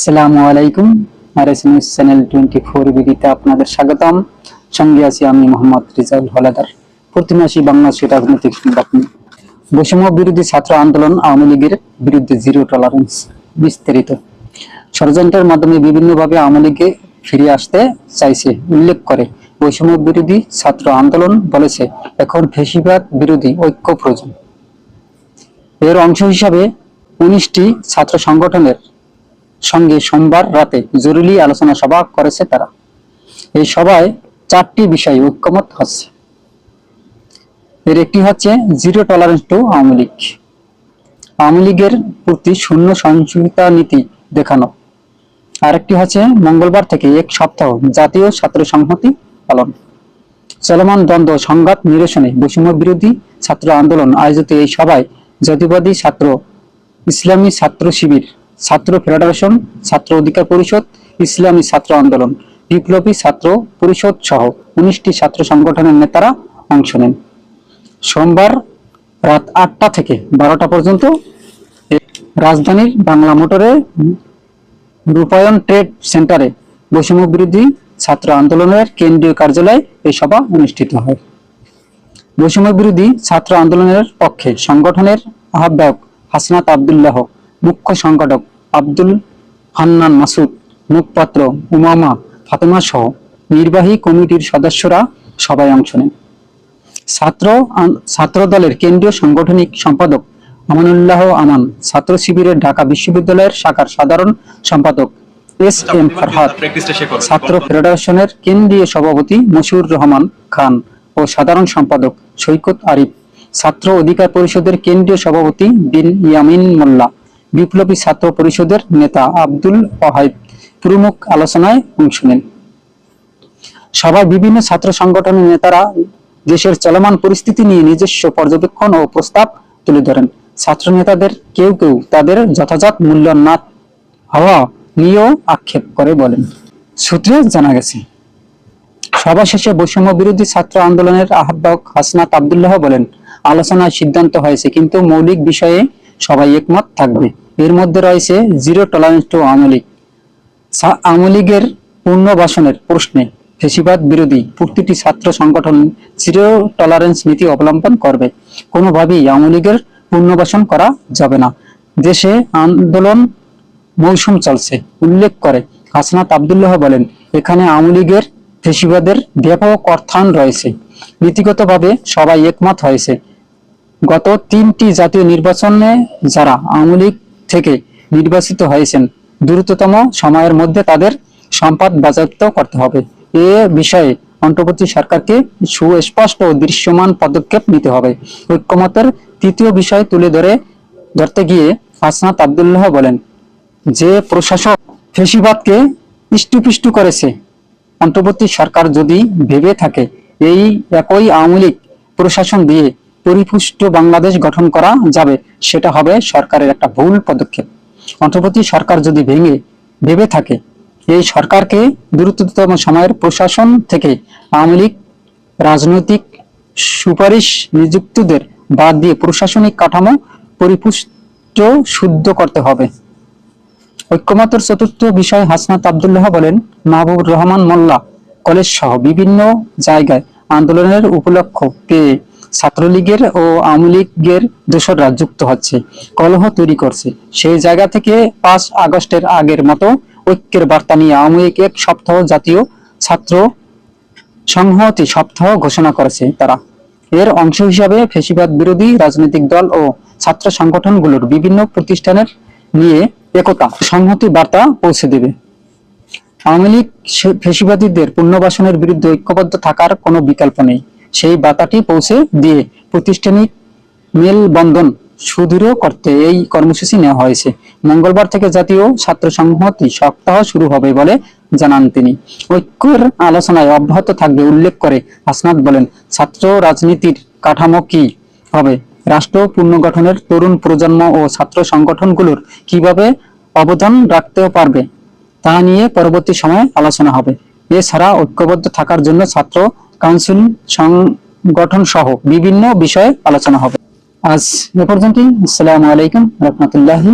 আসসালামু আলাইকুম। R S news channel twenty four বিডিতে আপনাদের স্বাগতম। সঙ্গে আছি আমি মোহাম্মদ রিজাউল হলাদার। প্রতিমাসী বাংলাদেশের রাজনৈতিক সংবাদ বৈষম্য বিরোধী ছাত্র আন্দোলন আওয়ামী লীগের বিরুদ্ধে জিরো টলারেন্স বিস্তারিত। ষড়যন্ত্রের মাধ্যমে বিভিন্নভাবে আওয়ামী লীগে ফিরে আসতে চাইছে, উল্লেখ করে, বৈষম্য বিরোধী ছাত্র আন্দোলন বলেছে, এখন ফেসিবাদ বিরোধী ঐক্য প্রয়োজন। এর অংশ হিসাবে উনিশটি ছাত্র সংগঠনের সঙ্গে সোমবার রাতে জরুরি আলোচনা সভা করেছে তারা। এই সভায় চারটি বিষয় ঐক্যমত হচ্ছে এর একটি হচ্ছে zero tolerance to Awami League. Awami লীগের প্রতি শূন্য সহিংসতা নীতি দেখানো। আরেকটি হচ্ছে মঙ্গলবার থেকে এক সপ্তাহ জাতীয় ছাত্র সংহতি পালন। চলমান দ্বন্দ্ব, সংঘাত নিরসনে বৈষম্য বিরোধী ছাত্র আন্দোলন আয়োজিত এই সভায় জাতীয়বাদী ছাত্র, ইসলামী ছাত্র শিবির ছাত্র ফেডারেশন, ছাত্র অধিকার পরিষদ, ইসলামী ছাত্র আন্দোলন। বিপ্লবী ছাত্র পরিষদ সহ উনিশটি ছাত্র সংগঠনের নেতারা অংশ নেন। সোমবার রাত আটটা থেকে বারোটা পর্যন্ত রাজধানীর বাংলা মোটরে রূপায়ণ ট্রেড সেন্টারে বৈষম্য বিরোধী ছাত্র আন্দোলনের কেন্দ্রীয় কার্যালয়ে এই সভা অনুষ্ঠিত হয়। বৈষম্য বিরোধী ছাত্র আন্দোলনের পক্ষে সংগঠনের আহ্বায়ক হাসনাত আবদুল্লাহ, মুখ্য সংগঠক আব্দুল হান্নান মাসুদ মুখপাত্র উমামা ফাতেমা সহ নির্বাহী কমিটির সদস্যরা সবাই অংশ নেন। ছাত্র ছাত্র দলের কেন্দ্রীয় সাংগঠনিক সম্পাদক আমানুল্লাহ আমান ছাত্র শিবিরের ঢাকা বিশ্ববিদ্যালয়ের শাখার সাধারণ সম্পাদক এস এম ফরহাদ ছাত্র ফেডারেশনের কেন্দ্রীয় সভাপতি মশিউর রহমান খান ও সাধারণ সম্পাদক সৈকত আরিফ ছাত্র অধিকার পরিষদের কেন্দ্রীয় সভাপতি বিন ইয়ামিন মোল্লা। বিপ্লবী ছাত্র পরিষদের নেতা আব্দুল ওয়াহিদ প্রমুখ আলোচনায় অংশ নেন। সভায় বিভিন্ন ছাত্র সংগঠনের নেতারা দেশের চলমান পরিস্থিতি নিয়ে নিজস্ব পর্যবেক্ষণ ও প্রস্তাব তুলে ধরেন। ছাত্র নেতাদের কেউ কেউ তাদের যথাযথ মূল্য না হওয়া নিয়েও আক্ষেপ করে বলেন। সূত্রে জানা গেছে, সভা শেষে বৈষম্য বিরোধী ছাত্র আন্দোলনের আহ্বায়ক হাসনাত আবদুল্লাহ বলেন, আলোচনায় সিদ্ধান্ত হয়েছে, কিন্তু মৌলিক বিষয়ে সবাই একমত থাকবে। এর মধ্যে রয়েছে zero tolerance to Awami League. Awami লীগের পুনর্বাসনের প্রশ্নে ফেসিবাদ বিরোধী প্রতিটি ছাত্র সংগঠন জিরো টলারেন্স নীতি অবলম্বন করবে। কোনোভাবেই আওয়ামী লীগের পুনর্বাসন করা যাবে না। দেশে আন্দোলন মৌসুম চলছে, উল্লেখ করে হাসনাত আবদুল্লাহ বলেন, এখানে আওয়ামী লীগের ফেসিবাদের ব্যাপক অর্থায়ন রয়েছে। নীতিগতভাবে সবাই একমত হয়েছে। গত তিনটি জাতীয় নির্বাচনে যারা আওয়ামী লীগ থেকে নির্বাচিত হয়েছেন, দ্রুততম সময়ের মধ্যে তাদের সম্পদ বাজেয়াপ্ত করতে হবে। এ বিষয়ে অন্তর্বর্তী সরকারকে সুস্পষ্ট ও দৃশ্যমান পদক্ষেপ নিতে হবে। ঐক্যমতের তৃতীয় বিষয় তুলে ধরে, ধরতে গিয়ে হাসনাত আবদুল্লাহ বলেন, যে প্রশাসক ফেসিবাদকে ইষ্টুপিষ্টু করেছে, অন্তর্বর্তী সরকার যদি ভেবে থাকে, এই একই আওয়ামী লীগ প্রশাসন দিয়ে পরিপুষ্ট বাংলাদেশ গঠন করা যাবে, সেটা হবে সরকারের একটা ভুল পদক্ষেপ। অন্তর্বর্তী সরকার যদি ভেঙে, ভেবে থাকে, এই সরকারকে দ্রুততম সময়ের প্রশাসন থেকে আওয়ামী লীগ রাজনৈতিক সুপারিশ নিযুক্তদের বাদ দিয়ে প্রশাসনিক কাঠামো পরিপুষ্ট শুদ্ধ করতে হবে। ঐক্যমতের চতুর্থ বিষয় হাসনাত আবদুল্লাহ বলেন মাহবুব রহমান মোল্লা কলেজ সহ বিভিন্ন জায়গায় আন্দোলনের উপলক্ষ পেয়ে ছাত্রলীগের ও আওয়ামী লীগের দোসররা যুক্ত হচ্ছে। কলহ তৈরি করছে। সেই জায়গা থেকে পাঁচ আগস্টের আগের মতো ঐক্যের বার্তা নিয়ে আওয়ামী লীগ এক সপ্তাহ জাতীয় ছাত্র সংহতি সপ্তাহ ঘোষণা করেছে তারা। এর অংশ হিসাবে ফেসিবাদ বিরোধী রাজনৈতিক দল ও ছাত্র সংগঠনগুলোর বিভিন্ন প্রতিষ্ঠানের নিয়ে একতা সংহতি বার্তা পৌঁছে দেবে। আওয়ামী লীগ ফেসিবাদীদের পুনর্বাসনের বিরুদ্ধে ঐক্যবদ্ধ থাকার কোনো বিকল্প নেই। সেই বার্তাটি পৌঁছে দিয়ে প্রতিষ্ঠানিক মেলবন্ধন সুদৃঢ় করতে এই কর্মসূচি নেওয়া হয়েছে। মঙ্গলবার থেকে জাতীয় ছাত্র সংহতি সপ্তাহ শুরু হবে বলে জানান তিনি। ঐক্যের আলোচনায় অব্যাহত থাকবে উল্লেখ করে হাসনাত বলেন, ছাত্র রাজনীতির কাঠামো কি হবে? রাষ্ট্র পুনর্গঠনের তরুণ প্রজন্ম ও ছাত্র সংগঠনগুলোর কীভাবে অবদান রাখতেও পারবে তা নিয়ে পরবর্তী সময়ে আলোচনা হবে। এছাড়া ঐক্যবদ্ধ থাকার জন্য ছাত্র কাউন্সিল সংগঠন সহ বিভিন্ন বিষয়ে আলোচনা হবে। আজ এ পর্যন্তই। আসসালামু আলাইকুম রহমতুল্লাহি